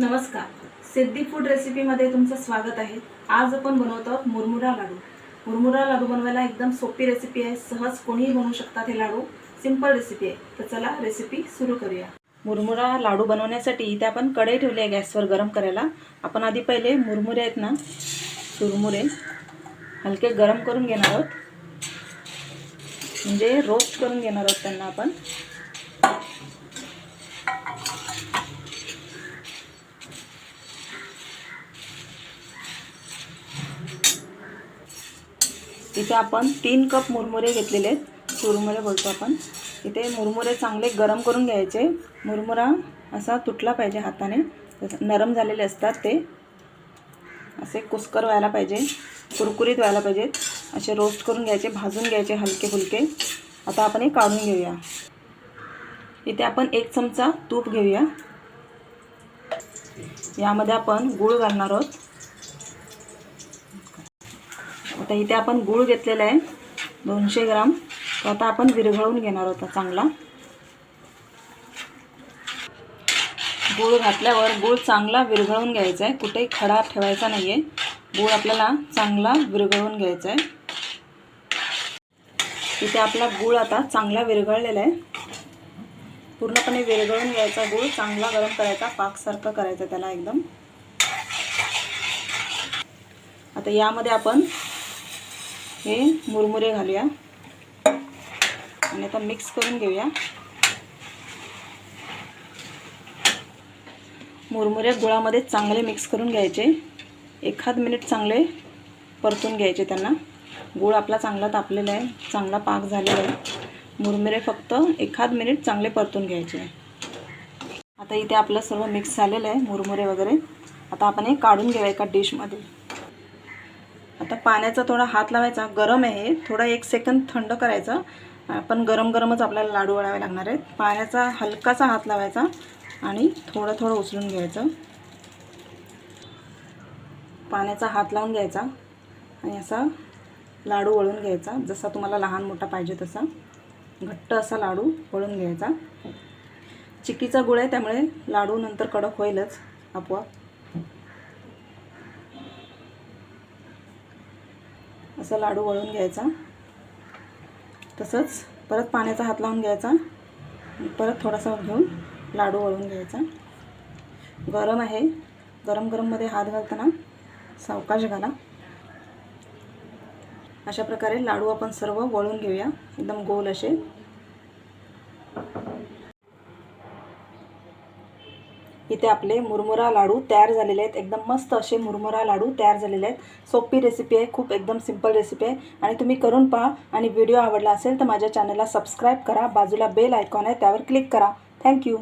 नमस्कार. सिद्धी फूड रेसिपीमध्ये तुमचं स्वागत आहे. आज आपण बनवतो आहोत मुरमुरा लाडू. मुरमुरा लाडू बनवायला एकदम सोपी रेसिपी आहे. सहज कोणीही बनवू शकतात हे लाडू. सिंपल रेसिपी आहे. तर चला रेसिपी सुरू करूया. मुरमुरा लाडू बनवण्यासाठी इथे आपण कढई ठेवली आहे गॅसवर गरम करायला. आपण आधी पहिले मुरमुरे आहेत ना चुरमुरे हलके गरम करून घेणार आहोत. म्हणजे रोस्ट करून घेणार आहोत त्यांना आपण. इथे आपण तीन कप मुरमुरे घेतलेले आहेत. चुरमुरे बोलतो आपण. इथे मुरमुरे चांगले गरम करून घ्यायचे. मुरमुरा असा तुटला पाहिजे हाताने. नरम झालेले असतात ते. असे कुस्कर व्हायला पाहिजे. कुरकुरीत व्हायला पाहिजेत असे रोस्ट करून घ्यायचे भाजून घ्यायचे हलके फुलके. आता आपण हे काढून घेऊया. इथे आपण एक चमचा तूप घेऊया. यामध्ये आपण गूळ घालणार आहोत. आता इथे आपण गूळ घेतलेला आहे. दोनशे ग्राम. तो आता आपण विरघळून घेणार होता चांगला. गूळ घातल्यावर गूळ चांगला विरघळून घ्यायचा आहे. कुठेही खडा ठेवायचा नाही आहे गूळ आपल्याला चांगला विरघळून घ्यायचा आहे. इथे आपला गूळ आता चांगला विरघळलेला आहे. पूर्णपणे विरघळून घ्यायचा गूळ. चांगला गरम करायचा. पाकसारखं करायचं त्याला एकदम. आता यामध्ये आपण हे मुरमुरे घालूया. आणि आता मिक्स करून घेऊया. मुरमुरे गुळामध्ये चांगले मिक्स करून घ्यायचे. एखाद मिनिट चांगले परतून घ्यायचे त्यांना. गुळ आपला चांगला तापलेला आहे चांगला पाक झालेला आहे. मुरमुरे फक्त एखाद मिनिट चांगले परतून घ्यायचे. आता इथे आपलं सर्व मिक्स झालेलं आहे मुरमुरे वगैरे. आता आपण हे काढून घेऊया एका डिशमध्ये आता पाण्याचा थोडा हात लावायचा गरम आहे. थोडा एक सेकंद थंड करायचं. पण गरम गरमच आपल्याला लाडू वळावे लागणार आहेत. पाण्याचा हलकासा हात लावायचा आणि थोडं थोडं उचलून घ्यायचं. पाण्याचा हात लावून घ्यायचा आणि असा लाडू वळून घ्यायचा. जसा तुम्हाला लहान मोठा पाहिजे तसा. घट्ट असा लाडू वळून घ्यायचा. चिकीचा गुळ आहे त्यामुळे लाडू नंतर कडक होईलच आपोआप. असा लाडू वळून घ्यायचा. तसंच परत पाण्याचा हात लावून घ्यायचा. परत थोडासा घेऊन लाडू वळून घ्यायचा. गरम आहे. गरम गरममध्ये हात घालताना सावकाश घाला. अशा प्रकारे लाडू आपण सर्व वळून घेऊया. एकदम गोल असे. इथे आपले मुरमुरा लाडू तयार झालेले आहेत. एकदम मस्त असे मुरमुरा लाडू तयार झालेले आहेत. सोपी रेसिपी आहे खूप एकदम सिंपल रेसिपी आहे. आणि तुम्ही करून पहा आणि व्हिडिओ आवडला असेल तर माझ्या चॅनलला सबस्क्राईब करा. बाजूला बेल आयकॉन आहे त्यावर क्लिक करा. थँक्यू